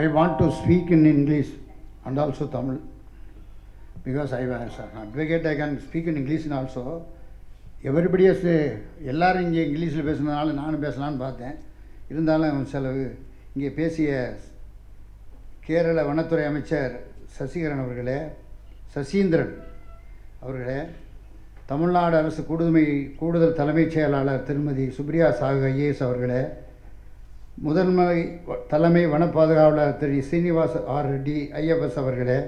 I want to speak in English and also Tamil because I was sir advocate, I can speak in English and also everybody eh, எல்லாரும் இங்கே இங்கிலீஷில் பேசுனதுனால நானும் பேசலான்னு பார்த்தேன். இருந்தாலும் செலவு இங்கே பேசிய கேரள வனத்துறை அமைச்சர் சசிகரன் அவர்களே சசீந்திரன் அவர்களே தமிழ்நாடு அரசு கூடுதமை கூடுதல் தலைமைச் செயலாளர் திருமதி சுப்ரியா சாகு ஐஏஎஸ் அவர்களே முதன்மை வ- தலைமை வன பாதுகாவலர் திரு சீனிவாச ஆர். ரெட்டி ஐஎஃப்எஸ் அவர்களே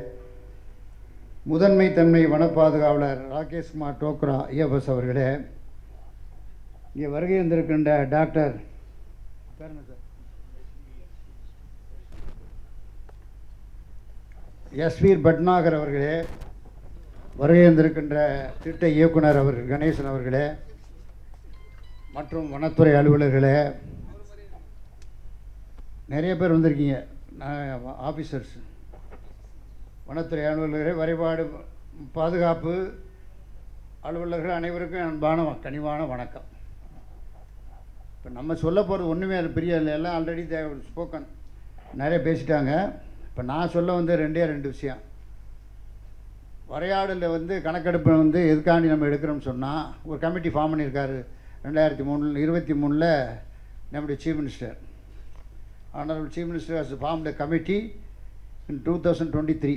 முதன்மை தன்மை வன பாதுகாவலர் ராகேஷ்குமார் டோக்ரா ஐஎஃப்எஸ் அவர்களே இங்கே வருகை வந்திருக்கின்ற டாக்டர் பேர் சார்? எஸ்வீர் பட்நாகர் அவர்களே வருகை வந்திருக்கின்ற திட்ட இயக்குனர் அவர்கள் கணேசன் அவர்களே மற்றும் வனத்துறை அலுவலர்களே நிறைய பேர் வந்திருக்கீங்க. ஆஃபீஸர்ஸ் வனத்துறை அலுவலர்களே வரைபாடு பாதுகாப்பு அலுவலர்கள் அனைவருக்கும் அன்பான கனிவான வணக்கம். இப்போ நம்ம சொல்ல போகிறது ஒன்றுமே அது பெரிய இல்லை எல்லாம் ஆல்ரெடி ஸ்போக்கன் நிறைய பேசிட்டாங்க. இப்போ நான் சொல்ல வந்து ரெண்டே ரெண்டு விஷயம். வரையாடலில் வந்து கணக்கெடுப்பு வந்து எதுக்காண்டி நம்ம எடுக்கிறோம்னு சொன்னால் ஒரு கமிட்டி ஃபார்ம் பண்ணியிருக்காரு. ரெண்டாயிரத்தி மூணில் இருபத்தி மூணில் நம்முடைய chief minister honourable chief minister has the committee in two thousand twenty three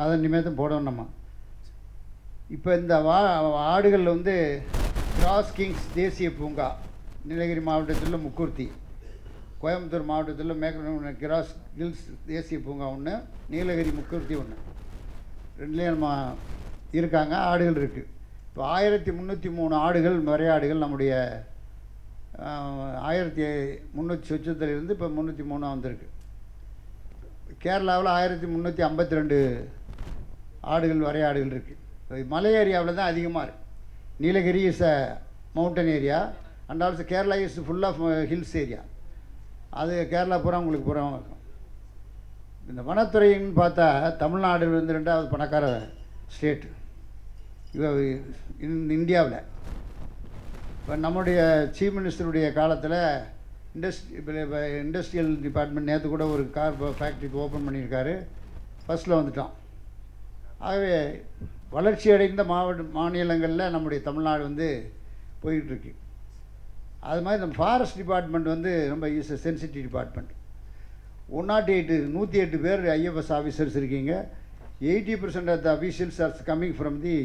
அதை நிமித்தம் போடணும் நம்ம. இப்போ இந்த வா ஆடுகளில் வந்து கிராஸ் கிங்ஸ் தேசிய பூங்கா நீலகிரி மாவட்டத்தில் முக்கூர்த்தி. கோயம்புத்தூர் மாவட்டத்தில் மேற்கு கிராஸ் ஹில்ஸ் தேசிய பூங்கா ஒன்று நீலகிரி முக்கூர்த்தி ஒன்று ரெண்டுலேயும் நம்ம இருக்காங்க ஆடுகள் இருக்குது இப்போ ஆயிரத்தி முந்நூற்றி மூணு ஆடுகள் வரையாடுகள் நம்முடைய ஆயிரத்தி முந்நூற்றி சொச்சத்திலிருந்து இப்போ முந்நூற்றி மூணாக வந்திருக்கு. கேரளாவில் ஆயிரத்தி முந்நூற்றி ஐம்பத்தி ரெண்டு ஆடுகள் வரைய ஆடுகள் இருக்குது மலை ஏரியாவில் தான் அதிகமாக இருக்குது Nilgiri is a mountain area and also Kerala is full of hills area அது கேரளா பூரா உங்களுக்கு பூரா இருக்கும். இந்த வனத்துறைன்னு பார்த்தா தமிழ்நாடு வந்து ரெண்டாவது பணக்கார ஸ்டேட் இந்தியாவில். இப்போ நம்முடைய சீஃப் மினிஸ்டருடைய காலத்தில் இண்டஸ்ட்ரி இப்போ இண்டஸ்ட்ரியல் டிபார்ட்மெண்ட் நேற்று கூட ஒரு கார் ஃபேக்ட்ரிக்கு ஓப்பன் பண்ணியிருக்காரு. ஃபஸ்ட்டில் வந்துட்டோம். ஆகவே வளர்ச்சி அடைந்த மாவட்ட மாநிலங்களில் நம்முடைய தமிழ்நாடு வந்து போயிட்டுருக்கு. அது மாதிரி நம்ம ஃபாரஸ்ட் டிபார்ட்மெண்ட் வந்து ரொம்ப is sensitive department one naught eight நூற்றி எட்டு பேர் ஐஎஃப்எஸ் ஆஃபீஸர்ஸ் இருக்கீங்க. Eighty percent of the officials are coming from the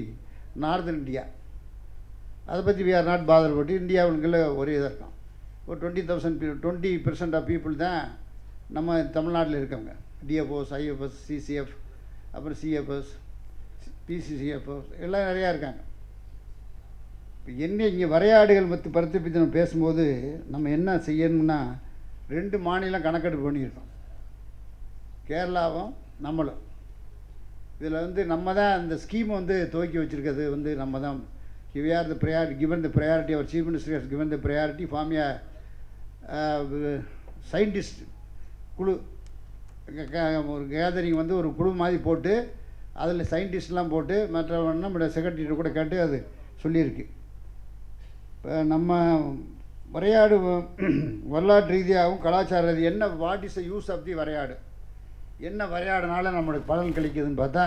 northern India அதை பற்றி வி ஆர் நாட் பாதர் போட்டு இந்தியாவுக்குள்ளே ஒரே இதாக இருக்கும் ஒரு twenty thousand twenty percent of people தான் நம்ம தமிழ்நாட்டில் இருக்கவங்க. டிஎஃப்ஓஸ் ஐஎஃப்எஸ் சிசிஎஃப் அப்புறம் சிஎஃப்எஸ் பிசிசிஎஃப்எஸ் எல்லாம் நிறையா இருக்காங்க. இப்போ என்ன இங்கே வரையாடுகள் பற்றி பருத்தி பற்றி நம்ம பேசும்போது நம்ம என்ன செய்யணும்னா ரெண்டு மாநிலம் கணக்கெடுப்பு பண்ணியிருக்கோம். கேரளாவும் நம்மளும். இதில் வந்து நம்ம தான் அந்த ஸ்கீம் வந்து துவக்கி வச்சுருக்கிறது வந்து நம்ம தான் we are the priority given the priority our chief minister has given the priority form a scientist குழு ஒரு கேதரிங் வந்து ஒரு குழு மாதிரி போட்டு அதில் சயின்டிஸ்ட்லாம் போட்டு மற்றவன் நம்மளோட செக்ரட்டரி கூட கேட்டு அது சொல்லியிருக்கு. இப்போ நம்ம வரையாடு வரலாற்று ரீதியாகவும் கலாச்சார ரீதி என்ன what is the use of the varaiyadu? என்ன வரையாடுனால நம்மளுக்கு பலன் கிடைக்குதுன்னு பார்த்தா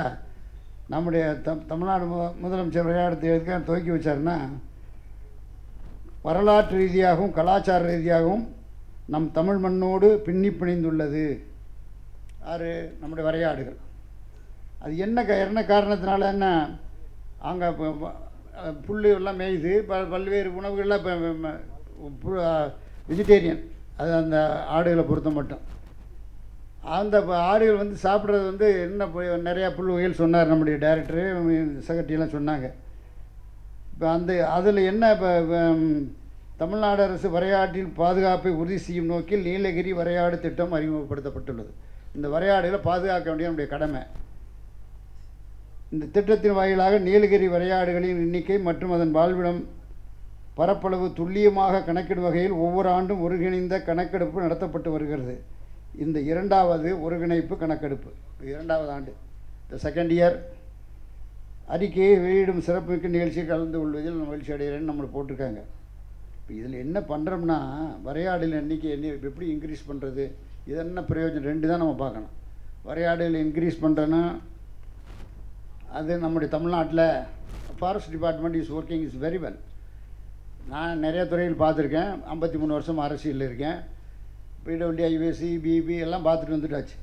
நம்முடைய தம் தமிழ்நாடு மு முதலமைச்சர் விளையாட்டு எதுக்காக துவக்கி வச்சாருன்னா வரலாற்று ரீதியாகவும் கலாச்சார ரீதியாகவும் நம் தமிழ் மண்ணோடு பின்னி பிணைந்துள்ளது. ஆறு நம்முடைய வரையாடுகள். அது என்ன க என்ன காரணத்தினால என்ன? அங்கே புல் எல்லாம் மேய்து. ப பல்வேறு உணவுகள்லாம் இப்போ வெஜிடேரியன் அது அந்த ஆடுகளை பொறுத்த மட்டும். அந்த ஆடுகள் வந்து சாப்பிட்றது வந்து என்ன நிறையா புல் வகைகள் சொன்னார் நம்முடைய டைரக்டரு செக்ரட்டரியெலாம் சொன்னாங்க. இப்போ அந்த அதில் என்ன இப்போ தமிழ்நாடு அரசு வரையாட்டின் பாதுகாப்பை உறுதி செய்யும் நோக்கில் நீலகிரி வரையாடு திட்டம் அறிமுகப்படுத்தப்பட்டுள்ளது. இந்த வரையாடுகளை பாதுகாக்க வேண்டிய நம்முடைய கடமை. இந்த திட்டத்தின் வாயிலாக நீலகிரி வரையாடுகளின் எண்ணிக்கை மற்றும் அதன் வாழ்விடம் பரப்பளவு துல்லியமாக கணக்கிடும் வகையில் ஒவ்வொரு ஆண்டும் ஒருங்கிணைந்த கணக்கெடுப்பு நடத்தப்பட்டு வருகிறது. இந்த இரண்டாவது ஒருங்கிணைப்பு கணக்கெடுப்பு. இரண்டாவது ஆண்டு. இந்த செகண்ட் இயர் அறிக்கையை வெளியிடும் சிறப்புமிக்க நிகழ்ச்சியை கலந்து கொள்வதில் மகிழ்ச்சி அடைகிறேன்னு நம்மளை போட்டிருக்காங்க. இப்போ இதில் என்ன பண்ணுறோம்னா வரையாடில் எண்ணிக்கை என்ன எப்படி இன்க்ரீஸ் பண்ணுறது இது என்ன பிரயோஜனம் ரெண்டு தான் நம்ம பார்க்கணும். வரையாடுகள் இன்க்ரீஸ் பண்ணுறேன்னா அது நம்முடைய தமிழ்நாட்டில் forest department is working is very well நான் நிறைய துறையில் பார்த்துருக்கேன். ஐம்பத்தி மூணு வருஷம் அரசியலில் இருக்கேன். பிடபிள்யூடி ஐவேசி பிபி எல்லாம் பார்த்துட்டு வந்துட்டாச்சு.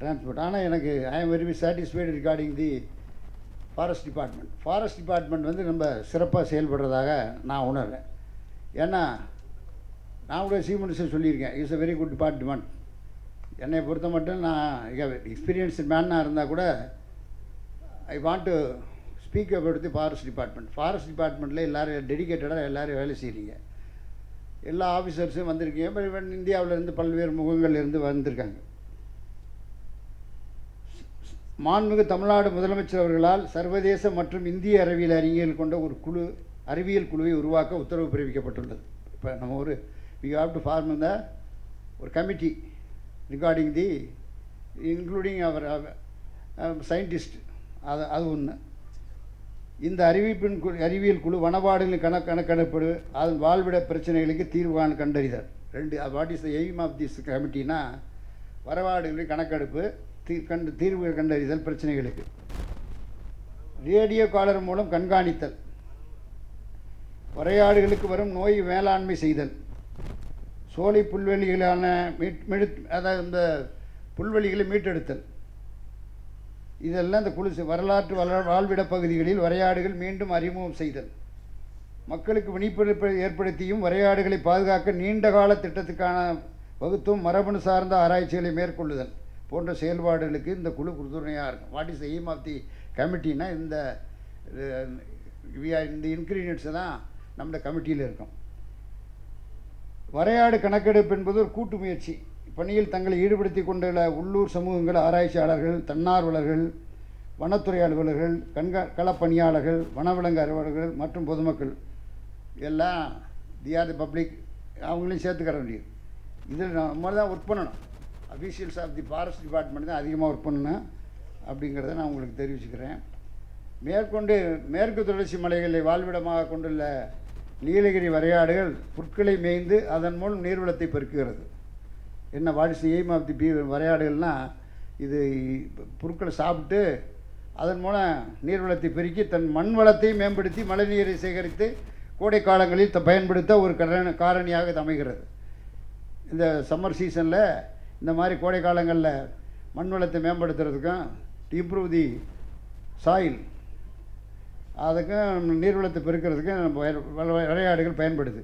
டிரான்ஸ்போர்ட் ஆனால் எனக்கு I am very satisfied regarding the forest department forest department வந்து ரொம்ப சிறப்பாக செயல்படுறதாக நான் உணர்றேன். ஏன்னா நான் கூட சீஃப் மினிஸ்டர் சொல்லியிருக்கேன். It's a very good department என்னை பொறுத்த மட்டும் நான் எக்ஸ்பீரியன்ஸ்டு மேனாக இருந்தால் கூட I want to speak up எடுத்து ஃபாரஸ்ட் டிபார்ட்மெண்ட் ஃபாரஸ்ட் டிபார்ட்மெண்ட்டில் எல்லோரும் டெடிக்கேட்டடாக எல்லோரும் வேலை செய்கிறீங்க எல்லா ஆஃபீஸர்ஸும் வந்திருக்கீங்க. இந்தியாவில் இருந்து இந்தியாவிலேருந்து பல்வேறு முகங்கள்லேருந்து வந்திருக்காங்க. மாண்புமிகு தமிழ்நாடு முதலமைச்சர் அவர்களால் சர்வதேச மற்றும் இந்திய அறிவியல் அறிஞர்கள் கொண்ட ஒரு குழு அறிவியல் குழுவை உருவாக்க உத்தரவு பிறப்பிக்கப்பட்டுள்ளது. இப்போ நம்ம ஒரு we have to form the ஒரு committee regarding the including our scientist அது அது ஒன்று இந்த அறிவிப்பின் குழு அறிவியல் குழு வனவாடுகளின் கண கணக்கெடுப்பு அதன் வாழ்விட பிரச்சனைகளுக்கு தீர்வு கண்டறிதல். ரெண்டு what is the aim of this கமிட்டினா வரவாடுகளின் கணக்கெடுப்பு தீ கண்டு தீர்வு கண்டறிதல் பிரச்சனைகளுக்கு. ரேடியோ காலர் மூலம் கண்காணித்தல். வரையாடுகளுக்கு வரும் நோய் மேலாண்மை செய்தல். சோலை புல்வெளிகளான மீட் மீட் அதாவது இந்த புல்வெளிகளை மீட்டெடுத்தல். இதெல்லாம் இந்த குழு வரலாற்று வள வாழ்விட பகுதிகளில் வரையாடுகள் மீண்டும் அறிமுகம் செய்தல். மக்களுக்கு விழிப்புணர்வு ஏற்படுத்தியும் வரையாடுகளை பாதுகாக்க நீண்ட கால திட்டத்துக்கான வகுத்தும் மரபணு சார்ந்த ஆராய்ச்சிகளை மேற்கொள்ளுதல் போன்ற செயல்பாடுகளுக்கு இந்த குழு உறுதுணையாக இருக்கும். What is aim of the கமிட்டினா இந்த இந்த இன்க்ரீடியன்ட்ஸ் தான் நம்ம கமிட்டியில் இருக்கும். வரையாடு கணக்கெடுப்பு என்பது ஒரு கூட்டு முயற்சி. பணியில் தங்களை ஈடுபடுத்தி கொண்டுள்ள உள்ளூர் சமூகங்கள் ஆராய்ச்சியாளர்கள் தன்னார்வலர்கள் வனத்துறை அலுவலர்கள் கண்கா களப்பணியாளர்கள் வனவிலங்கு அலுவலர்கள் மற்றும் பொதுமக்கள். எல்லாம் தி ஆர் தி பப்ளிக் அவங்களையும் சேர்த்துக்கிற வேண்டியது. இதில் நம்ம தான் ஒர்க் பண்ணணும். Officials of the forest department தான் அதிகமாக ஒர்க் பண்ணணும் அப்படிங்கிறத நான் உங்களுக்கு தெரிவிச்சுக்கிறேன். மேற்கொண்டு மேற்கு தொடர்ச்சி மலைகளை வாழ்விடமாக கொண்டுள்ள நீலகிரி வரையாடுகள் புற்களை மேய்ந்து அதன் மூலம் நீர்வளத்தை பெருக்குகிறது. என்ன what is aim of the பீ வரையாடுகள்னா இது புற்களை சாப்பிட்டு அதன் மூலம் நீர்வளத்தை பெருக்கி தன் மண் வளத்தை மேம்படுத்தி மழைநீரை சேகரித்து கோடை காலங்களில் த- பயன்படுத்த ஒரு காரண காரணியாக இது அமைகிறது. இந்த சம்மர் சீசனில் இந்த மாதிரி கோடை காலங்களில் மண் வளத்தை மேம்படுத்துறதுக்கும் இம்ப்ரூவ் தி சாயில் அதுக்கும் நீர்வளத்தை பெருக்கிறதுக்கும் நம்ம விளையாடுகள் பயன்படுது.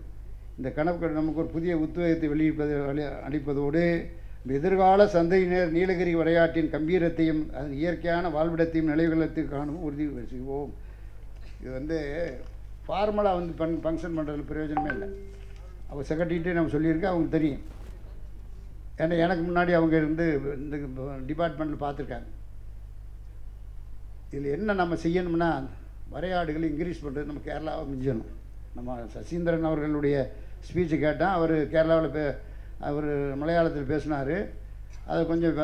இந்த கணக்கு நமக்கு ஒரு புதிய உத்வேகத்தை வெளியிடுப்பது அளிப்பதோடு எதிர்கால சந்தையினர் நீலகிரி விளையாட்டின் கம்பீரத்தையும் அதன் இயற்கையான வாழ்விடத்தையும் நிலைவலத்தை காணும் உறுதி செய்வோம். இது வந்து ஃபார்மலாக வந்து பண் ஃபங்க்ஷன் பண்ணுறதுல பிரயோஜனமே இல்லை. அவங்க செக்ரட்டரிகிட்டே நம்ம சொல்லியிருக்கேன் அவங்களுக்கு தெரியும். ஏன்னா எனக்கு முன்னாடி அவங்க இருந்து இந்த டிபார்ட்மெண்ட்டில் பார்த்துருக்காங்க. இதில் என்ன நம்ம செய்யணும்னா வரையாடுகளை இன்க்ரீஸ் பண்ணுறது நம்ம கேரளாவை மிஞ்சணும் நம்ம சசீந்திரன் அவர்களுடைய ஸ்பீச்சு கேட்டேன். அவர் கேரளாவில் பே அவர் மலையாளத்தில் பேசினார். அதை கொஞ்சம்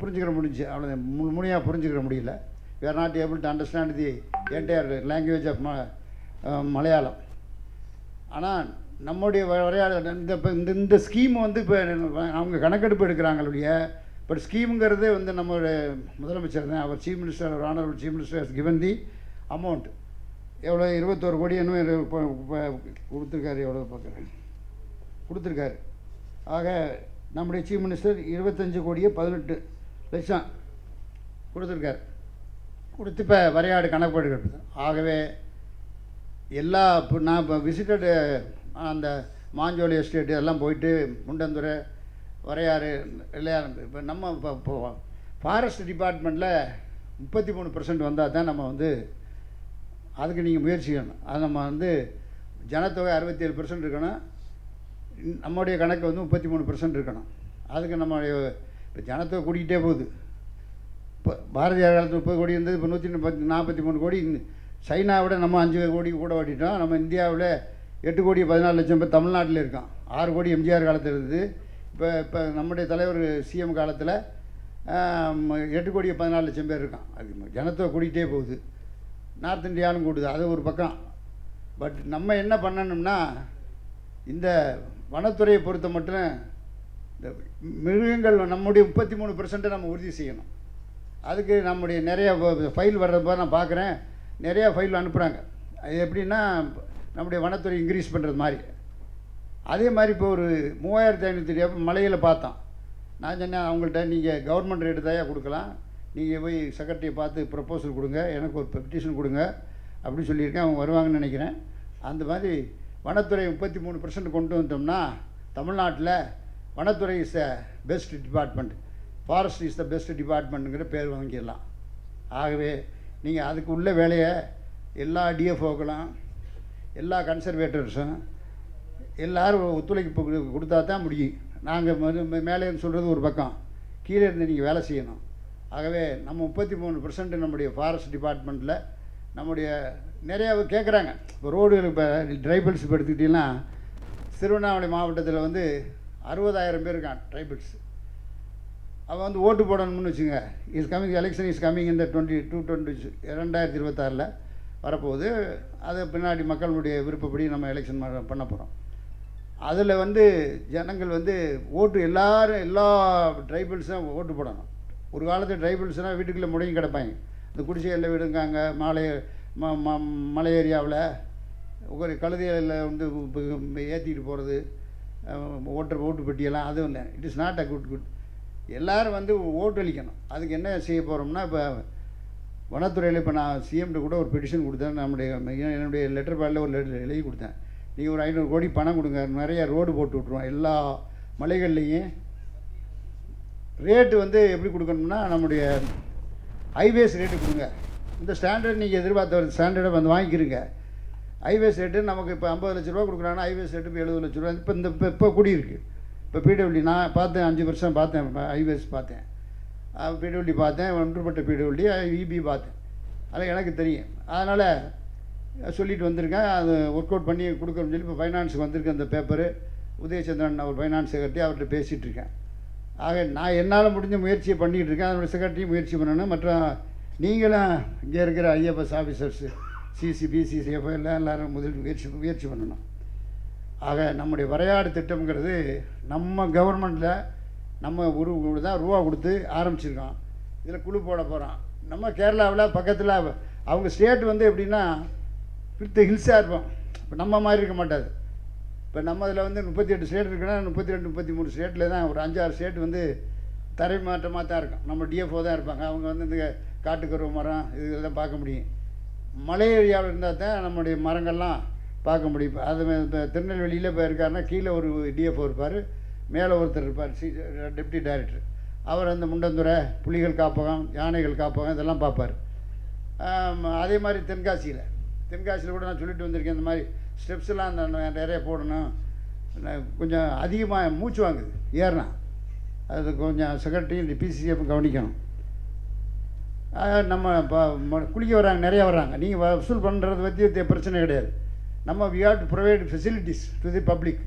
புரிஞ்சுக்கிற முடிஞ்சு அவ்வளோ மு முழுமையாக புரிஞ்சுக்கிற முடியல. We are not able to understand the entire language of ம மலையாளம் ஆனால் நம்முடைய விளையாட இந்த இப்போ இந்த இந்த ஸ்கீம் வந்து இப்போ அவங்க கணக்கெடுப்பு எடுக்கிறாங்களுடைய பட் ஸ்கீமுங்கிறது வந்து நம்மளுடைய முதலமைச்சர் தான். அவர் chief minister honourable chief minister has given the amount எவ்வளோ இருபத்தோரு கோடி என்ன இப்போ கொடுத்துருக்காரு எவ்வளோ பார்க்குறேன். கொடுத்துருக்காரு. ஆக நம்முடைய சீஃப் மினிஸ்டர் இருபத்தஞ்சு கோடியே பதினெட்டு லட்சம் கொடுத்துருக்காரு. கொடுத்து இப்போ வரையாடு கணக்கு ஆகவே எல்லா இப்போ நான் இப்போ விசிட்டடு அந்த மாஞ்சோலி எஸ்டேட் எல்லாம் போயிட்டு முண்டந்துறை வரையாறு இல்லையா இப்போ நம்ம இப்போ இப்போ ஃபாரஸ்ட் டிபார்ட்மெண்ட்டில் முப்பத்தி மூணு பர்சன்ட் வந்தால் தான் நம்ம வந்து அதுக்கு நீங்கள் முயற்சி செய்யணும். அது நம்ம வந்து ஜனத்தொகை அறுபத்தேழு பர்சன்ட் இருக்கணும். நம்முடைய கணக்கு வந்து முப்பத்தி மூணு பர்சன்ட் இருக்கணும். அதுக்கு நம்மளுடைய இப்போ ஜனத்தொகை கூட்டிகிட்டே போகுது. இப்போ பாரதியார் காலத்தில் முப்பது கோடி இருந்தது இப்போ நூற்றி முப்பத்தி நாற்பத்தி மூணு கோடி இந்த சைனாவோட நம்ம அஞ்சு கோடி கூட ஓட்டிட்டோம் நம்ம இந்தியாவில் எட்டு கோடி பதினாலு லட்சம் பேர் தமிழ்நாட்டில் இருக்கோம் ஆறு கோடி எம்ஜிஆர் காலத்தில் இருந்தது. இப்போ இப்போ நம்முடைய தலைவர் சிஎம் காலத்தில் எட்டு கோடி பதினாலு லட்சம் பேர் இருக்கான். அது ஜனத்தொகை கூட்டிகிட்டே போகுது. நார்த் இந்தியாவிலும் கூடுது. அது ஒரு பக்கம். பட் நம்ம என்ன பண்ணணும்னா இந்த வனத்துறையை பொறுத்த மட்டும் இந்த மிருகங்கள் நம்முடைய முப்பத்தி மூணு பெர்சென்ட்டை நம்ம உறுதி செய்யணும். அதுக்கு நம்முடைய நிறைய ஃபைல் வர்றப்ப நான் பார்க்குறேன் நிறையா ஃபைல் அனுப்புகிறாங்க அது எப்படின்னா நம்முடைய வனத்துறை இன்க்ரீஸ் பண்ணுறது மாதிரி. அதே மாதிரி இப்போ ஒரு மூவாயிரத்தி ஐநூற்றி மலையில் பார்த்தோம். நான் சொன்னேன் அவங்கள்ட்ட நீங்கள் கவர்மெண்ட் ரேட்டு தான் கொடுக்கலாம். நீங்கள் போய் செக்ரட்டரியை பார்த்து ப்ரப்போசல் கொடுங்க. எனக்கு ஒரு பெட்டிஷன் கொடுங்க. அப்படின்னு சொல்லியிருக்கேன். அவங்க வருவாங்கன்னு நினைக்கிறேன். அந்த மாதிரி வனத்துறை முப்பத்தி மூணு பர்சன்ட் கொண்டு வந்தோம்னா தமிழ்நாட்டில் வனத்துறை is the best department forest is the best டிபார்ட்மெண்ட்டுங்கிற பேர் வாங்கிடலாம். ஆகவே நீங்கள் அதுக்கு உள்ள வேலையை எல்லா டிஎஃப்ஓக்களும் எல்லா கன்சர்வேட்டர்ஸும் எல்லோரும் ஒத்துழைப்பு கொடுத்தா தான் முடியும். நாங்கள் மேலே மேலேன்னு சொல்கிறது ஒரு பக்கம். கீழே இருந்து நீங்கள் வேலை செய்யணும். ஆகவே நம்ம முப்பத்தி மூணு பர்சன்ட் நம்முடைய ஃபாரஸ்ட் டிபார்ட்மெண்ட்டில் நம்முடைய நிறையா கேட்குறாங்க இப்போ ரோடுகள் இப்போ ட்ரைபிள்ஸ் இப்போ எடுத்துக்கிட்டிங்கன்னா திருவண்ணாமலை மாவட்டத்தில் வந்து அறுபதாயிரம் பேர் இருக்கான் ட்ரைபிள்ஸ் அவன் வந்து ஓட்டு போடணும்னு வச்சுங்க is coming election is coming இந்த டுவெண்ட்டி டூ டுவெண்ட்டி ரெண்டாயிரத்தி இருபத்தாறில் வரப்போகுது. அது பின்னாடி மக்களுடைய விருப்பப்படி நம்ம எலெக்ஷன் பண்ண போகிறோம் அதில் வந்து ஜனங்கள் வந்து ஓட்டு எல்லாரும் எல்லா ட்ரைபிள்ஸும் ஓட்டு போடணும். ஒரு காலத்து ட்ரைபிள்ஸ்னால் வீட்டுக்குள்ளே முடங்கி கிடப்பாங்க. இந்த குடிசைகளில் வீடுங்காங்க மாலை ம ம மலை ஏரியாவில். ஒரு கழுதையில் வந்து ஏற்றிட்டு போகிறது ஓட்டுற ஓட்டு பெட்டியெல்லாம் அதுவும் இல்லை. It is not a good good எல்லாரும் வந்து ஓட்டளிக்கணும் அதுக்கு என்ன செய்ய போகிறோம்னா இப்போ வனத்துறையில் இப்போ நான் சிஎம்கிட்ட கூட ஒரு பெட்டிஷன் கொடுத்தேன். நம்முடைய என்னுடைய லெட்டர் பேடில் ஒரு லெட்டர் எழுதி கொடுத்தேன். நீங்கள் ஒரு ஐநூறு கோடி பணம் கொடுங்க. நிறைய ரோடு போட்டு விட்ருவோம் எல்லா மலைகள்லேயும் ரேட்டு வந்து எப்படி கொடுக்கணும்னா நம்முடைய ஹைவேஸ் ரேட்டு கொடுங்க. இந்த ஸ்டாண்டர்ட் நீங்கள் எதிர்பார்த்த ஒரு ஸ்டாண்டர்டை வந்து வாங்கிக்கிறீங்க ஹைவேஸ் ரேட்டு நமக்கு இப்போ ஐம்பது லட்ச ரூபா கொடுக்குறாங்கன்னா ஹைவேஸ் ரேட்டு இப்போ எழுபது லட்ச ரூபா. இப்போ இந்த இப்போ இப்போ கூடியிருக்கு. இப்போ பிடபிள்யூ நான் பார்த்தேன் அஞ்சு வருஷம் பார்த்தேன் ஹைவேஸ் பார்த்தேன். பிடபிள்யூ பார்த்தேன் ஒன்றுபட்ட பிடபிள்யூ இபி பார்த்தேன். அதெல்லாம் எனக்கு தெரியும். அதனால் சொல்லிட்டு வந்திருக்கேன். அது ஒர்க் அவுட் பண்ணி கொடுக்கணும்னு சொல்லி இப்போ ஃபைனான்ஸுக்கு வந்திருக்கேன் அந்த பேப்பரு உதயச்சந்திரன் அவர் ஃபைனான்ஸ் செக்ரட்டரி அவர்கிட்ட பேசிகிட்ருக்கேன் ஆக நான் என்னால் முடிஞ்ச முயற்சியை பண்ணிகிட்டு இருக்கேன். அதனுடைய செக்ரட்டரியும் முயற்சி பண்ணணும். மற்றும் நீங்களும் இங்கே இருக்கிற ஐஎஃப்எஸ் ஆஃபீஸர்ஸு சிசி பிசிசிஎஃப் எல்லாம் எல்லோரும் முதல் முயற்சி முயற்சி பண்ணணும். ஆக நம்முடைய வரையாடு திட்டம்ங்கிறது நம்ம கவர்மெண்ட்டில் நம்ம ஒரு தான் ரூபா கொடுத்து ஆரம்பிச்சிருக்கோம். இதில் குழு போட போகிறோம் நம்ம கேரளாவில் பக்கத்தில் அவங்க ஸ்டேட் வந்து எப்படின்னா பித்த ஹில்ஸாக இருப்போம். இப்போ நம்ம மாதிரி இருக்க மாட்டாது. இப்போ நம்ம இதில் வந்து முப்பத்தி எட்டு ஸ்டேட் இருக்குன்னா முப்பத்தி ரெண்டு முப்பத்தி மூணு ஸ்டேட்டில் தான் ஒரு அஞ்சாறு ஸ்டேட் வந்து தரை மாற்றமாக தான் இருக்கும். நம்ம டிஎஃப்ஓ தான் இருப்பாங்க. அவங்க வந்து இந்த காட்டுக்கருவ மரம் இதெல்லாம் பார்க்க முடியும். மலை ஏரியாவில் இருந்தால் தான் நம்முடைய மரங்கள்லாம் பார்க்க முடியும். இப்போ அது இப்போ திருநெல்வேலியில் இப்போ இருக்காருன்னா கீழே ஒரு டிஎஃப்ஓ இருப்பார். மேலே ஒருத்தர் இருப்பார். சி டெப்டி டைரக்டர் அவர் அந்த முண்டந்துறை புலிகள் காப்பகம் யானைகள் காப்பகம் இதெல்லாம் பார்ப்பார். அதே மாதிரி தென்காசியில். தென்காசியில் கூட நான் சொல்லிட்டு வந்திருக்கேன். இந்த மாதிரி ஸ்டெப்ஸ்லாம் அந்த நிறைய போடணும். கொஞ்சம் அதிகமாக மூச்சு வாங்குது. ஏறினா. அது கொஞ்சம் செக்ரட்டரியும் பிசிசிஎஃப் கவனிக்கணும். நம்ம இப்போ குளிக்க வராங்க நிறையா வர்றாங்க. நீங்கள் வசூல் பண்ணுறது பற்றி பிரச்சனை கிடையாது. நம்ம we have to provide facilities to the public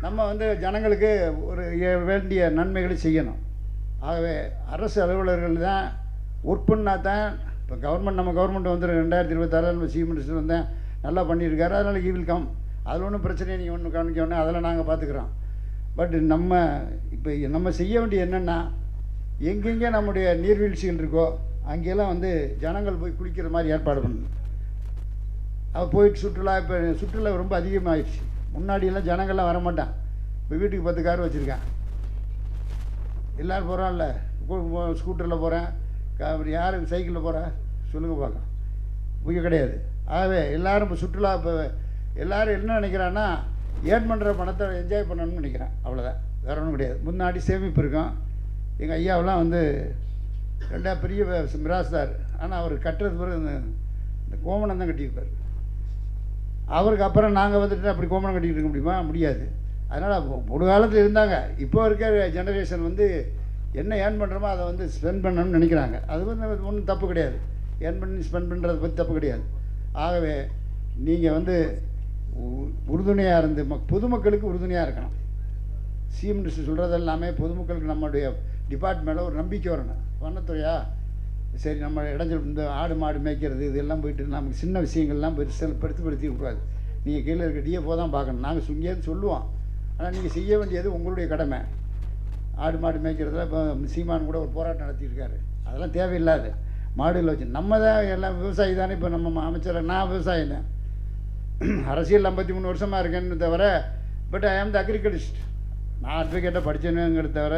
நம்ம வந்து ஜனங்களுக்கு ஒரு ஏ- வேண்டிய நன்மைகளை செய்யணும். ஆகவே அரசு அலுவலர்கள் தான் ஒர்க் பண்ணால் தான் இப்போ கவர்மெண்ட் நம்ம கவர்மெண்ட் வந்து ரெண்டாயிரத்தி இருபத்தாறில் நம்ம சீஃப் மினிஸ்டர் வந்தேன். நல்லா பண்ணியிருக்காரு அதனால் ஈ வில் கம் அதில் ஒன்றும் பிரச்சனை நீங்கள் ஒன்றும் கவனிக்க வேண்டாம் அதெல்லாம் நாங்கள் பார்த்துக்குறோம் பட் நம்ம இப்போ நம்ம செய்ய வேண்டிய என்னென்னா எங்கெங்கே நம்முடைய நீர்வீழ்ச்சிகள் இருக்கோ அங்கெல்லாம் வந்து ஜனங்கள் போய் குளிக்கிற மாதிரி ஏற்பாடு பண்ணணும். அவள் போயிட்டு சுற்றுலா இப்போ சுற்றுலா ரொம்ப அதிகமாகிடுச்சு முன்னாடியெல்லாம் ஜனங்கள்லாம் வரமாட்டான் இப்போ வீட்டுக்கு பத்து கார் வச்சுருக்கேன் எல்லோரும் போகிறான்ல ஸ்கூட்டரில் போகிறேன் யார் சைக்கிளில் போகிறேன் சொல்லுங்கள் பார்க்கலாம். இங்கே கிடையாது. ஆகவே எல்லோரும் இப்போ சுற்றுலா இப்போ எல்லாரும் என்ன நினைக்கிறான்னா ஏர்ன் பண்ணுற பணத்தை என்ஜாய் பண்ணணும்னு நினைக்கிறேன். அவ்வளோதான் வேற ஒன்றும் கிடையாது. முன்னாடி சேமிப்பு இருக்கும். எங்கள் ஐயாவெல்லாம் வந்து ரெண்டா பெரிய மிராஸ்தார் ஆனால் அவர் கட்டுறது பிறகு இந்த இந்த கோமணம் தான் கட்டியிருப்பார். அவருக்கு அப்புறம் நாங்கள் வந்துட்டு அப்படி கோமணம் கட்டிக்கிட்டு இருக்க முடியுமா? முடியாது. அதனால் ஒரு காலத்தில் இருந்தாங்க. இப்போ இருக்க ஜெனரேஷன் வந்து என்ன ஏர்ன் பண்ணுறோமோ அதை வந்து ஸ்பெண்ட் பண்ணணும்னு நினைக்கிறாங்க. அது வந்து ஒன்றும் தப்பு கிடையாது. ஏர்ன் பண்ணி ஸ்பெண்ட் பண்ணுறத பற்றி தப்பு கிடையாது. ஆகவே நீங்கள் வந்து உ- உறுதுணையாக இருந்து மக் பொதுமக்களுக்கு உறுதுணையாக இருக்கணும். சிஎம் மினிஸ்டர் சொல்கிறது எல்லாமே பொதுமக்களுக்கு நம்மளுடைய டிபார்ட்மெண்ட்டில் ஒரு நம்பிக்கை வரணும். வண்ணத்துறையா? சரி நம்ம இடைஞ்சல் இந்த ஆடு மாடு மேய்க்கிறது இதெல்லாம் போயிட்டு நமக்கு சின்ன விஷயங்கள்லாம் பெருசு பெருசுப்படுத்தி கூடாது. நீங்கள் கீழே இருக்க டிஎஃப்ஓ தான் பார்க்கணும். நாங்கள் இங்கேருந்து சொல்லுவோம். ஆனால் நீங்கள் செய்ய வேண்டியது உங்களுடைய கடமை. ஆடு மாடு மேய்க்கிறதுல இப்போ சீமான் கூட ஒரு போராட்டம் நடத்தியிருக்காரு. அதெல்லாம் தேவையில்லாது. மாடுகளை வச்சு நம்ம தான் எல்லாம் விவசாயி தானே இப்போ நம்ம அமைச்சர் நான் விவசாயி தான் அரசியல் ஐம்பத்தி மூணு வருஷமாக இருக்கேன்னு தவிர பட் ஐ ஆம் த அக்ரிகல்ச்சரிஸ்ட் நான் அட்வொகேட்டாக படித்தேனுங்கிறது தவிர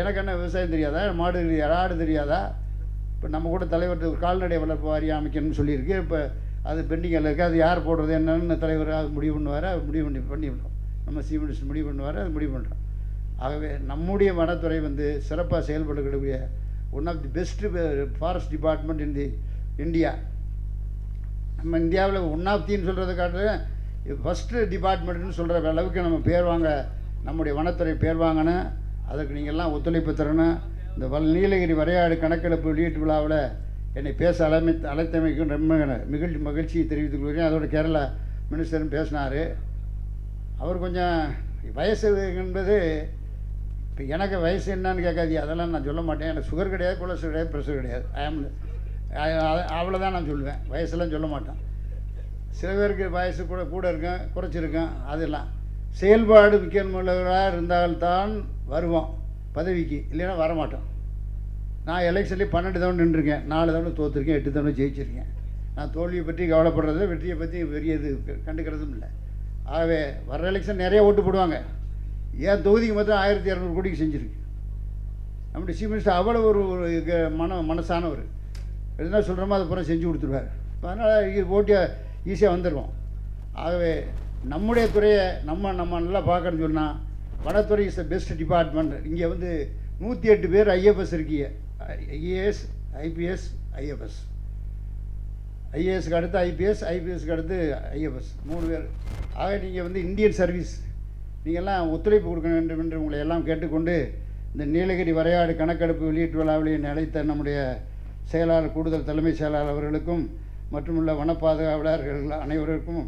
எனக்கு என்ன விவசாயம் தெரியாதா? மாடு தெரியாதா ஆடு தெரியாதா? இப்போ நம்ம கூட தலைவர் ஒரு கால்நடை வளர்ப்பு வாரியம் அமைக்கணும்னு சொல்லியிருக்கு. இப்போ அது பெண்டிங்கில் இருக்குது அது யார் போடுறது என்னன்னு தலைவர் அது முடிவு பண்ணுவார். அது முடிவு பண்ணி பண்ணிவிடும் நம்ம சீஃப் மினிஸ்டர் முடிவு பண்ணுவார் அது முடிவு பண்ணுறோம் ஆகவே நம்முடைய வனத்துறை வந்து சிறப்பாக செயல்படக்கூடிய one of the best forest department in the India நம்ம இந்தியாவில் ஒன் ஆஃப் தின்னு சொல்கிறத காட்டிலும் ஃபஸ்ட்டு டிபார்ட்மெண்ட்னு சொல்கிற அளவுக்கு நம்ம பேர் வாங்க நம்முடைய வனத்துறை பேர் வாங்கணும் அதற்கு நீங்கள் எல்லாம் ஒத்துழைப்பு தரணும். இந்த வல் நீலகிரி வரையாடு கணக்கெடுப்பு வெளியீட்டு விழாவில் என்னை பேச அழைமை அழைத்தமைக்கும் ரொம்ப மிகிழ்ச்சி மகிழ்ச்சியை தெரிவித்துக் கொள்கிறேன். அதோட கேரளா மினிஸ்டரும் பேசினார். அவர் கொஞ்சம் வயசு என்பது இப்போ எனக்கு வயசு என்னன்னு கேட்காதீங்க. அதெல்லாம் நான் சொல்ல மாட்டேன். எனக்கு சுகர் கிடையாது கொலஸ்ட்ரால் கிடையாது ப்ரெஷர் கிடையாது. ஐ அவ்வளோதான் நான் சொல்லுவேன். வயசெல்லாம் சொல்ல மாட்டேன் சில பேருக்கு வயசு கூட கூட இருக்கும் குறைச்சிருக்கேன் அதெல்லாம். செயல்பாடு முக்கியமுள்ளவராக இருந்தால்தான் வருவோம் பதவிக்கு. இல்லைன்னா வரமாட்டோம். நான் எலெக்ஷன்லேயே பன்னெண்டு தவணை நின்றுருக்கேன். நாலு தவணை தோற்றுருக்கேன் எட்டு தவணை ஜெயிச்சிருக்கேன். நான் தோல்வியை பற்றி கவலைப்படுறது வெற்றியை பற்றி பெரிய இது கண்டுக்கிறதும் இல்லை. ஆகவே வர எலெக்ஷன் நிறைய ஓட்டு போடுவாங்க. என் தொகுதிக்கு மட்டும் ஆயிரத்தி இரநூறு கோடிக்கு செஞ்சுருக்கு? நம்முடைய சீஃப் மினிஸ்டர் அவ்வளோ ஒரு ஒரு க- மன மனசானவர். எதுனா சொல்கிறோமோ அதை பூரா செஞ்சு கொடுத்துருவார். அதனால் ஓட்டியாக ஈஸியாக வந்துடுவோம் ஆகவே நம்முடைய துறையை நம்ம நம்ம நல்லா பார்க்கணும்னு சொன்னால் வனத்துறை இஸ் த பெஸ்ட் டிபார்ட்மெண்ட் இங்கே வந்து நூற்றி எட்டு பேர் ஐஎஃப்எஸ் இருக்கீங்க. ஐஏஎஸ் ஐபிஎஸ் ஐஎஃப்எஸ் ஐஏஎஸ்க்கு அடுத்து ஐபிஎஸ் ஐபிஎஸ்க்கு அடுத்து ஐஎஃப்எஸ் மூணு பேர். ஆக நீங்கள் வந்து இந்தியன் சர்வீஸ் நீங்கள்லாம் ஒத்துழைப்பு கொடுக்க வேண்டும் என்று உங்களை எல்லாம் கேட்டுக்கொண்டு இந்த நீலகிரி வரையாடு கணக்கெடுப்பு வெளியீட்டு விழாவிலே நிலைத்த நம்முடைய செயலாளர் கூடுதல் தலைமை செயலாளர் அவர்களுக்கும் மற்றுமுள்ள வன பாதுகாவலர்கள் அனைவருக்கும்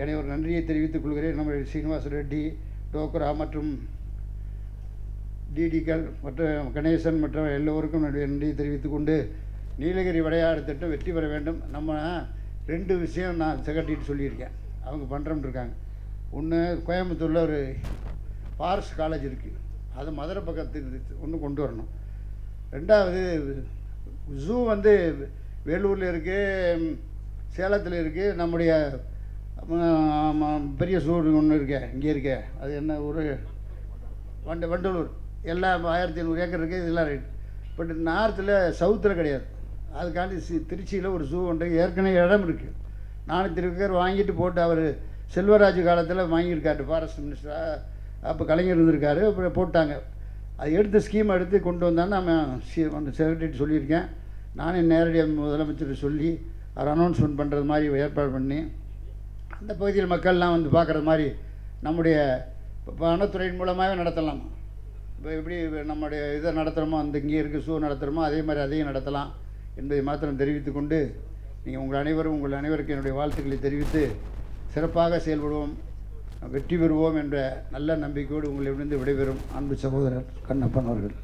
என்னை ஒரு நன்றியை தெரிவித்துக் கொள்கிறேன். நம்முடைய சீனிவாச ரெட்டி டோக்ரா மற்றும் டிடிக்கள் மற்ற கணேசன் மற்ற எல்லோருக்கும் என்னுடைய நன்றியை தெரிவித்துக் கொண்டு நீலகிரி விளையாடு திட்டம் வெற்றி பெற வேண்டும். நம்ம ரெண்டு விஷயம் நான் செக்ரட்டரிட்டு சொல்லியிருக்கேன். அவங்க பண்ணுறோம்னு இருக்காங்க. ஒன்று கோயம்புத்தூரில் ஒரு ஃபாரஸ்ட் காலேஜ் இருக்குது அது மதுரை பக்கத்துக்கு ஒன்று கொண்டு வரணும். ரெண்டாவது ஜூ வந்து வேலூரில் இருக்குது சேலத்தில் இருக்குது நம்முடைய பெரிய ஜூ ஒன்று இருக்கே இங்கே இருக்கே. அது என்ன ஒரு வண்ட வண்டலூர். எல்லாம் ஆயிரத்தி ஐநூறு ஏக்கர் இருக்குது இதெல்லாம் ரைட் பட் நார்த்தில் சவுத்தில் கிடையாது. அதுக்காண்டி சி திருச்சியில் ஒரு ஜூ ஒன்று ஏற்கனவே இடம் இருக்குது நானூற்றி ஏக்கர் வாங்கிட்டு போட்டு அவர் செல்வராஜ் காலத்தில் வாங்கியிருக்காரு ஃபாரஸ்ட் மினிஸ்டராக அப்போ கலைஞர் இருந்திருக்காரு அப்புறம் போட்டாங்க. அது எடுத்து ஸ்கீம் எடுத்து கொண்டு வந்தான்னு நம்ம சி அந்த செக்ரட்டரி சொல்லியிருக்கேன். நானே நேரடியாக முதலமைச்சர் சொல்லி அவர் அனௌன்ஸ்மெண்ட் பண்ணுறது மாதிரி ஏற்பாடு பண்ணி அந்த பகுதியில் மக்கள்லாம் வந்து பார்க்குறது மாதிரி நம்முடைய வனத்துறையின் மூலமாகவே நடத்தலாம். இப்போ எப்படி நம்முடைய இதை நடத்துகிறோமோ அந்த இங்கே இருக்க ஷூ நடத்துகிறோமோ அதே மாதிரி அதையும் நடத்தலாம் என்பதை மாத்திரம் தெரிவித்து கொண்டு நீங்கள் உங்கள் அனைவரும் உங்கள் அனைவருக்கும் என்னுடைய வாழ்த்துக்களை தெரிவித்து சிறப்பாக செயல்படுவோம் வெற்றி பெறுவோம் என்ற நல்ல நம்பிக்கையோடு உங்களிடமிருந்து விடைபெறும் அன்பு சகோதரர் கண்ணப்பன் அவர்கள்.